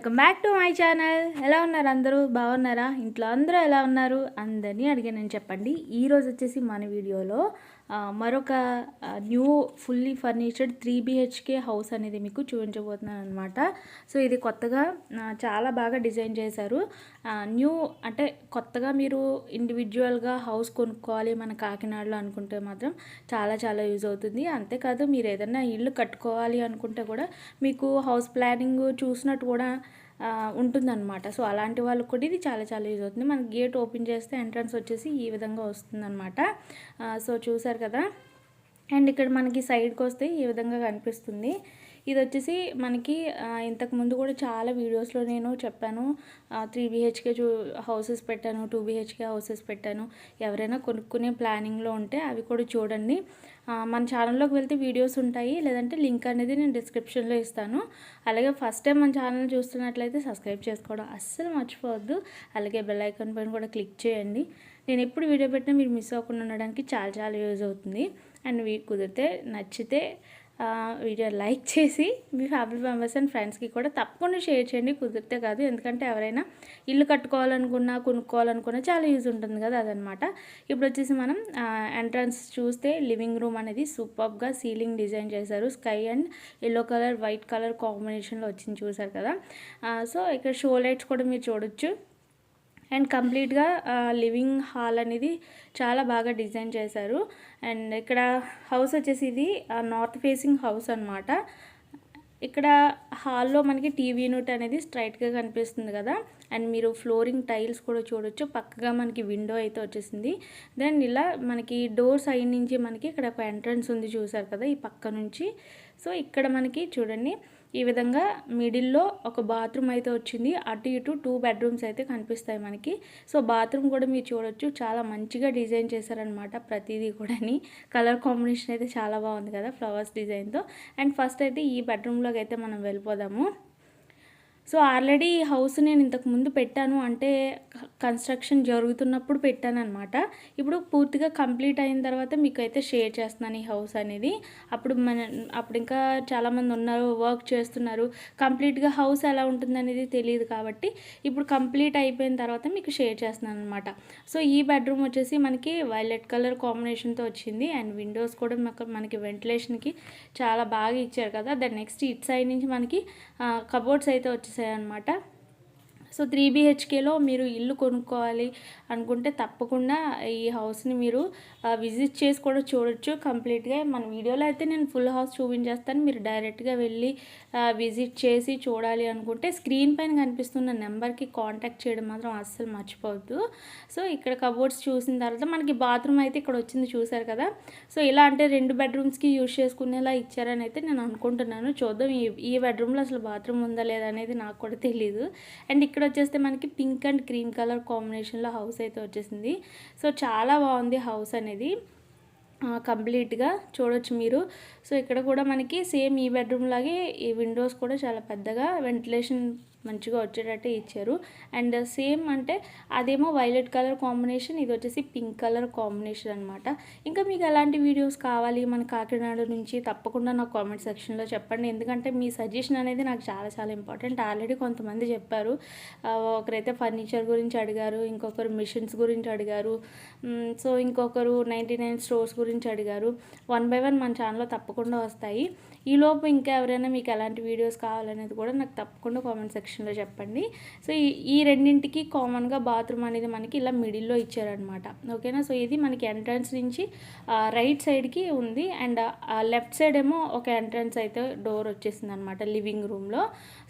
Welcome back to my channel. ఎలా ఉన్నారు అందరూ? బాగున్నారా? ఇంట్లో అందరూ ఎలా ఉన్నారు? అందరినీ అడిగానని చెప్పండి. ఈరోజు వచ్చేసి మన వీడియోలో మరొక new fully furnished three BHK house అనేది మీకు చూపించబోతున్నాను అనమాట సో ఇది కొత్తగా చాలా బాగా డిజైన్ చేశారు. న్యూ అంటే కొత్తగా మీరు ఇండివిజువల్గా హౌస్ కొనుక్కోవాలి మన కాకినాడలో అనుకుంటే మాత్రం చాలా చాలా యూజ్ అవుతుంది. అంతేకాదు మీరు ఏదైనా ఇల్లు కట్టుకోవాలి అనుకుంటే కూడా మీకు హౌస్ ప్లానింగ్ చూసినట్టు కూడా ఉంటుందన్నమాట. సో అలాంటి వాళ్ళకి కూడా ఇది చాలా చాలా యూజ్ అవుతుంది. మనకి గేట్ ఓపెన్ చేస్తే ఎంట్రన్స్ వచ్చేసి ఈ విధంగా వస్తుందన్నమాట. సో చూసారు కదా? అండ్ ఇక్కడ మనకి సైడ్కి వస్తే ఈ విధంగా కనిపిస్తుంది. ఇది వచ్చేసి మనకి ఇంతకుముందు ఇంతకు ముందు కూడా చాలా వీడియోస్లో నేను చెప్పాను. త్రీ బిహెచ్కే చూ హౌసెస్ పెట్టాను టూ బిహెచ్కే హౌసెస్ పెట్టాను. ఎవరైనా కొనుక్కునే ప్లానింగ్లో ఉంటే అవి కూడా చూడండి. మన ఛానల్లోకి వెళ్తే వీడియోస్ ఉంటాయి. లేదంటే లింక్ అనేది నేను డిస్క్రిప్షన్లో ఇస్తాను. అలాగే ఫస్ట్ టైం మన ఛానల్ చూస్తున్నట్లయితే సబ్స్క్రైబ్ చేసుకోవడం అస్సలు మర్చిపోవద్దు. అలాగే బెల్ ఐకాన్ పైన కూడా క్లిక్ చేయండి. నేను ఎప్పుడు వీడియో పెట్టినా మీరు మిస్ అవ్వకుండా ఉండడానికి చాలా చాలా యూజ్ అవుతుంది. అండ్ మీకు కుదిరితే నచ్చితే వీడియో లైక్ చేసి మీ ఫ్యామిలీ మెంబర్స్ అండ్ ఫ్రెండ్స్కి కూడా తప్పకుండా షేర్ చేయండి. కుదిరితే కాదు ఎందుకంటే ఎవరైనా ఇల్లు కట్టుకోవాలనుకున్నా కొనుక్కోవాలనుకున్నా చాలా యూజ్ ఉంటుంది కదా అదనమాట. ఇప్పుడు వచ్చేసి మనం ఎంట్రన్స్ చూస్తే లివింగ్ రూమ్ అనేది సూపర్గా సీలింగ్ డిజైన్ చేశారు. Sky and yellow colour white colour కాంబినేషన్లో వచ్చింది చూసారు కదా. సో ఇక్కడ షో లైట్స్ కూడా మీరు చూడొచ్చు. అండ్ కంప్లీట్గా లివింగ్ హాల్ అనేది చాలా బాగా డిజైన్ చేశారు. అండ్ ఇక్కడ హౌస్ వచ్చేసి ఇది నార్త్ ఫేసింగ్ హౌస్ అనమాట ఇక్కడ హాల్లో మనకి టీవీ యూనిట్ అనేది స్ట్రైట్గా కనిపిస్తుంది కదా. అండ్ మీరు ఫ్లోరింగ్ టైల్స్ కూడా చూడొచ్చు. పక్కగా మనకి విండో అయితే వచ్చేసింది. దెన్ ఇలా మనకి డోర్ సైడ్ నుంచి మనకి ఇక్కడ ఒక ఎంట్రన్స్ ఉంది చూసారు కదా ఈ పక్క నుంచి. సో ఇక్కడ మనకి చూడండి ఈ విధంగా మిడిల్లో ఒక బాత్రూమ్ అయితే వచ్చింది. అటు ఇటు టూ బెడ్రూమ్స్ అయితే కనిపిస్తాయి మనకి. సో బాత్రూమ్ కూడా మీరు చూడొచ్చు. చాలా మంచిగా డిజైన్ చేశారనమాట ప్రతిదీ కూడాని. కలర్ కాంబినేషన్ అయితే చాలా బాగుంది కదా ఫ్లవర్స్ డిజైన్తో. అండ్ ఫస్ట్ అయితే ఈ బెడ్రూమ్లోకి అయితే మనం వెళ్ళిపోదాము. సో ఆల్రెడీ ఈ హౌస్ నేను ఇంతకు ముందు పెట్టాను. అంటే కన్స్ట్రక్షన్ జరుగుతున్నప్పుడు పెట్టాను అనమాట ఇప్పుడు పూర్తిగా కంప్లీట్ అయిన తర్వాత మీకు అయితే షేర్ చేస్తున్నాను ఈ హౌస్ అనేది. అప్పుడు మన అప్పుడు ఇంకా చాలామంది ఉన్నారు వర్క్ చేస్తున్నారు. కంప్లీట్గా హౌస్ ఎలా ఉంటుందనేది తెలియదు కాబట్టి ఇప్పుడు కంప్లీట్ అయిపోయిన తర్వాత మీకు షేర్ చేస్తున్నాను అనమాట సో ఈ బెడ్రూమ్ వచ్చేసి మనకి వైలెట్ కలర్ కాంబినేషన్తో వచ్చింది. అండ్ విండోస్ కూడా మాకు మనకి వెంటిలేషన్కి చాలా బాగా ఇచ్చారు కదా. దాని నెక్స్ట్ ఇట్ సైడ్ నుంచి మనకి కబోర్డ్స్ అయితే వచ్చేసాయి అనమాట సో త్రీ బీహెచ్కేలో మీరు ఇల్లు కొనుక్కోవాలి అనుకుంటే తప్పకుండా ఈ హౌస్ని మీరు విజిట్ చేసి కూడా చూడొచ్చు కంప్లీట్గా. మన వీడియోలో అయితే నేను ఫుల్ హౌస్ చూపించేస్తాను. మీరు డైరెక్ట్గా వెళ్ళి విజిట్ చేసి చూడాలి అనుకుంటే స్క్రీన్ పైన కనిపిస్తున్న నెంబర్కి కాంటాక్ట్ చేయడం మాత్రం అస్సలు మర్చిపోవద్దు. సో ఇక్కడ కబోర్డ్స్ చూసిన తర్వాత మనకి బాత్రూమ్ అయితే ఇక్కడ వచ్చింది చూసారు కదా. సో ఇలా అంటే రెండు బెడ్రూమ్స్కి యూజ్ చేసుకునేలా ఇచ్చారని అయితే నేను అనుకుంటున్నాను. చూద్దాం ఈ ఈ బెడ్రూమ్లో అసలు బాత్రూమ్ ఉందా లేదా అనేది నాకు కూడా తెలియదు అండ్ ఇక్కడ వచ్చేస్తే మనకి పింక్ అండ్ క్రీమ్ కలర్ కాంబినేషన్లో హౌస్ అయితే వచ్చేసింది. సో చాలా బాగుంది హౌస్ అనేది. కంప్లీట్గా చూడొచ్చు మీరు. సో ఇక్కడ కూడా మనకి సేమ్ ఈ బెడ్రూమ్ లాగే ఈ విండోస్ కూడా చాలా పెద్దగా వెంటిలేషన్ మంచిగా వచ్చేటట్టు ఇచ్చారు. అండ్ సేమ్ అంటే అదేమో వైలెట్ కలర్ కాంబినేషన్ ఇది వచ్చేసి పింక్ కలర్ కాంబినేషన్ అనమాట ఇంకా మీకు ఎలాంటి వీడియోస్ కావాలి? మన కాకినాడ నుంచి తప్పకుండా నాకు కామెంట్ సెక్షన్లో చెప్పండి. ఎందుకంటే మీ సజెషన్ అనేది నాకు చాలా చాలా ఇంపార్టెంట్. ఆల్రెడీ కొంతమంది చెప్పారు. ఒకరైతే ఫర్నిచర్ గురించి అడిగారు ఇంకొకరు మిషన్స్ గురించి అడిగారు. సో ఇంకొకరు నైంటీ నైన్ స్టోర్స్ గురించి అడిగారు. వన్ బై వన్ మన ఛానల్లో తప్పకుండా వస్తాయి. ఈలోపు ఇంకా ఎవరైనా మీకు ఎలాంటి వీడియోస్ కావాలనేది కూడా నాకు తప్పకుండా కామెంట్ సెక్షన్ సెక్షన్లో చెప్పండి. సో ఈ ఈ రెండింటికి కామన్గా బాత్రూమ్ అనేది మనకి ఇలా మిడిల్లో ఇచ్చారనమాట ఓకేనా? సో ఇది మనకి ఎంట్రన్స్ నుంచి రైట్ సైడ్కి ఉంది. అండ్ లెఫ్ట్ సైడ్ ఏమో ఒక ఎంట్రన్స్ అయితే డోర్ వచ్చేసింది అనమాట లివింగ్ రూమ్లో.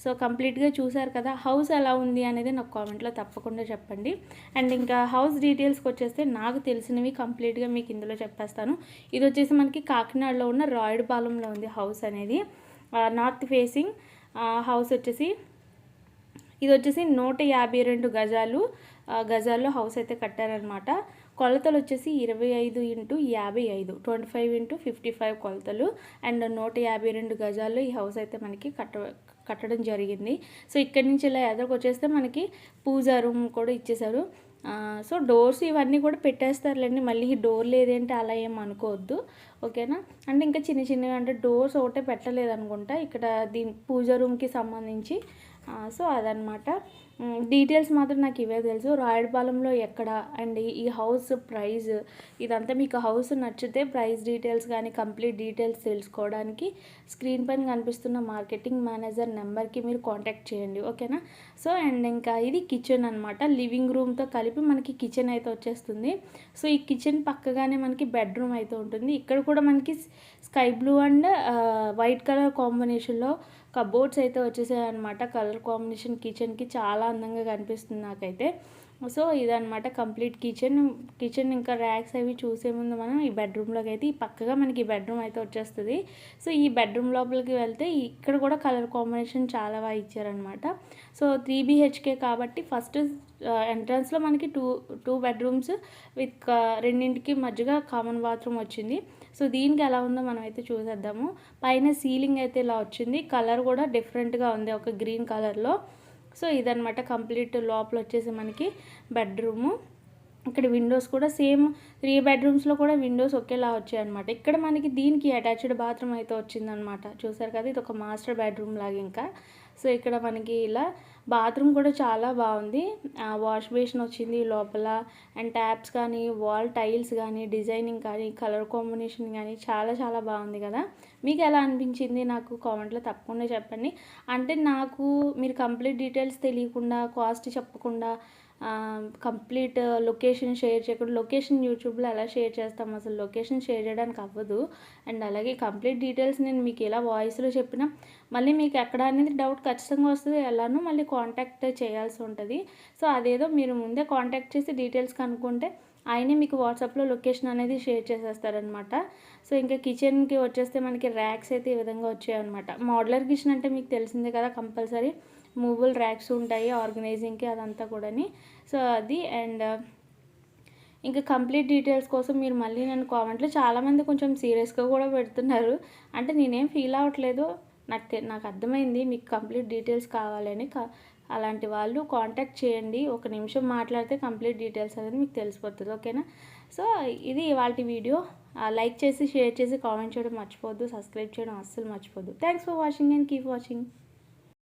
సో కంప్లీట్గా చూసారు కదా హౌస్ ఎలా ఉంది అనేది నాకు కామెంట్లో తప్పకుండా చెప్పండి. అండ్ ఇంకా హౌస్ డీటెయిల్స్కి వచ్చేస్తే నాకు తెలిసినవి కంప్లీట్గా మీకు ఇందులో చెప్పేస్తాను. ఇది వచ్చేసి మనకి కాకినాడలో ఉన్న రాయుడుపాలెంలో ఉంది హౌస్ అనేది. నార్త్ ఫేసింగ్ హౌస్ వచ్చేసి ఇది వచ్చేసి నూట యాభై రెండు గజాలు. గజాల్లో హౌస్ అయితే కట్టారనమాట కొలతలు వచ్చేసి ఇరవై ఐదు ఇంటూ యాభై ఐదు. Twenty five into fifty five కొలతలు. అండ్ నూట యాభై రెండు గజాల్లో ఈ హౌస్ అయితే మనకి కట్ట కట్టడం జరిగింది. సో ఇక్కడి నుంచి ఇలా ఎదురుకు వచ్చేస్తే మనకి పూజా రూమ్ కూడా ఇచ్చేశారు. సో డోర్స్ ఇవన్నీ కూడా పెట్టేస్తారులేండి. మళ్ళీ డోర్ లేదేంటి అలా ఏం అనుకోవద్దు. ఓకేనా? అంటే ఇంకా చిన్న చిన్నవి అంటే డోర్స్ ఒకటే పెట్టలేదు అనుకుంటా ఇక్కడ దీని పూజ రూమ్కి సంబంధించి సో అదనమాట డీటెయిల్స్ మాత్రం నాకు ఇవే తెలుసు. రాయడపాలెంలో ఎక్కడ? అండ్ ఈ హౌస్ ప్రైస్ ఇదంతా మీకు హౌస్ నచ్చితే ప్రైస్ డీటెయిల్స్ కానీ కంప్లీట్ డీటెయిల్స్ తెలుసుకోవడానికి స్క్రీన్ పైన కనిపిస్తున్న మార్కెటింగ్ మేనేజర్ నెంబర్కి మీరు కాంటాక్ట్ చేయండి. ఓకేనా? సో అండ్ ఇంకా ఇది కిచెన్ అనమాట లివింగ్ రూమ్తో కలిపి మనకి కిచెన్ అయితే వచ్చేస్తుంది. సో ఈ కిచెన్ పక్కగానే మనకి బెడ్రూమ్ అయితే ఉంటుంది. ఇక్కడ కూడా మనకి sky blue and white colour కాంబినేషన్లో కబోర్డ్స్ అయితే వచ్చేసాయి అనమాట కలర్ కాంబినేషన్ కిచెన్కి చాలా అందంగా కనిపిస్తుంది నాకైతే. సో ఇదనమాట కంప్లీట్ కిచెన్. కిచెన్ ఇంకా ర్యాక్స్ అవి చూసే ముందు మనం ఈ బెడ్రూమ్లోకి అయితే ఈ పక్కగా మనకి ఈ బెడ్రూమ్ అయితే వచ్చేస్తుంది. సో ఈ బెడ్రూమ్ లోపలికి వెళ్తే ఇక్కడ కూడా కలర్ కాంబినేషన్ చాలా బాగా ఇచ్చారనమాట సో త్రీ బీహెచ్కే కాబట్టి ఫస్ట్ ఎంట్రన్స్లో మనకి టూ టూ బెడ్రూమ్స్ విత్ రెండింటికి మధ్యగా కామన్ బాత్రూమ్ వచ్చింది. సో దీనికి ఎలా ఉందో మనం అయితే చూసేద్దాము. పైన సీలింగ్ అయితే ఇలా వచ్చింది. కలర్ కూడా డిఫరెంట్గా ఉంది ఒక గ్రీన్ కలర్లో. సో ఇదనమాట కంప్లీట్ లోపల వచ్చేసి మనకి బెడ్రూము. ఇక్కడ విండోస్ కూడా సేమ్ త్రీ బెడ్రూమ్స్లో కూడా విండోస్ ఒకేలా వచ్చాయన్నమాట. ఇక్కడ మనకి దీనికి అటాచ్డ్ బాత్రూమ్ అయితే వచ్చిందనమాట చూసారు కదా ఇది ఒక మాస్టర్ బెడ్రూమ్ లాగా ఇంకా. సో ఇక్కడ మనకి ఇలా బాత్రూమ్ కూడా చాలా బాగుంది. వాష్ బేసిన్ వచ్చింది లోపల. అండ్ ట్యాప్స్ కానీ వాల్ టైల్స్ కానీ డిజైనింగ్ కానీ కలర్ కాంబినేషన్ కానీ చాలా చాలా బాగుంది కదా. మీకు ఎలా అనిపించింది? నాకు కామెంట్లో తప్పకుండా చెప్పండి. అంటే నాకు మీరు కంప్లీట్ డీటెయిల్స్ తెలియకుండా కాస్ట్ చెప్పకుండా కంప్లీట్ లొకేషన్ షేర్ చేయకుండా లొకేషన్ యూట్యూబ్లో ఎలా షేర్ చేస్తాం? అసలు లొకేషన్ షేర్ చేయడానికి అవ్వదు. అండ్ అలాగే కంప్లీట్ డీటెయిల్స్ నేను మీకు ఎలా వాయిస్లో చెప్పినా మళ్ళీ మీకు ఎక్కడ అనేది డౌట్ ఖచ్చితంగా వస్తుంది. ఎలానో మళ్ళీ కాంటాక్ట్ చేయాల్సి ఉంటుంది. సో అదేదో మీరు ముందే కాంటాక్ట్ చేసి డీటెయిల్స్ కనుక్కుంటే ఆయనే మీకు వాట్సాప్లో లొకేషన్ అనేది షేర్ చేసేస్తారనమాట సో ఇంకా కిచెన్కి వచ్చేస్తే మనకి ర్యాక్స్ అయితే ఈ విధంగా వచ్చాయన్నమాట. మోడలర్ కిచెన్ అంటే మీకు తెలిసిందే కదా కంపల్సరీ మూవబుల్ ర్యాక్స్ ఉంటాయి ఆర్గనైజింగ్కి అదంతా కూడాని. సో అది అండ్ ఇంకా కంప్లీట్ డీటెయిల్స్ కోసం మీరు మళ్ళీ నన్ను కామెంట్లో చాలామంది కొంచెం సీరియస్గా కూడా పెడుతున్నారు. అంటే నేనేం ఫీల్ అవ్వట్లేదు. నాకు నాకు అర్థమైంది మీకు కంప్లీట్ డీటెయిల్స్ కావాలని. అలాంటి వాళ్ళు కాంటాక్ట్ చేయండి. ఒక నిమిషం మాట్లాడితే కంప్లీట్ డీటెయిల్స్ అనేది మీకు తెలిసిపోతుంది ఓకేనా? సో ఇది ఇవాళ వీడియో. లైక్ చేసి షేర్ చేసి కామెంట్ చేయడం మర్చిపోద్దు సబ్స్క్రైబ్ చేయడం అస్సలు మర్చిపోద్దు thanks for watching and keep watching.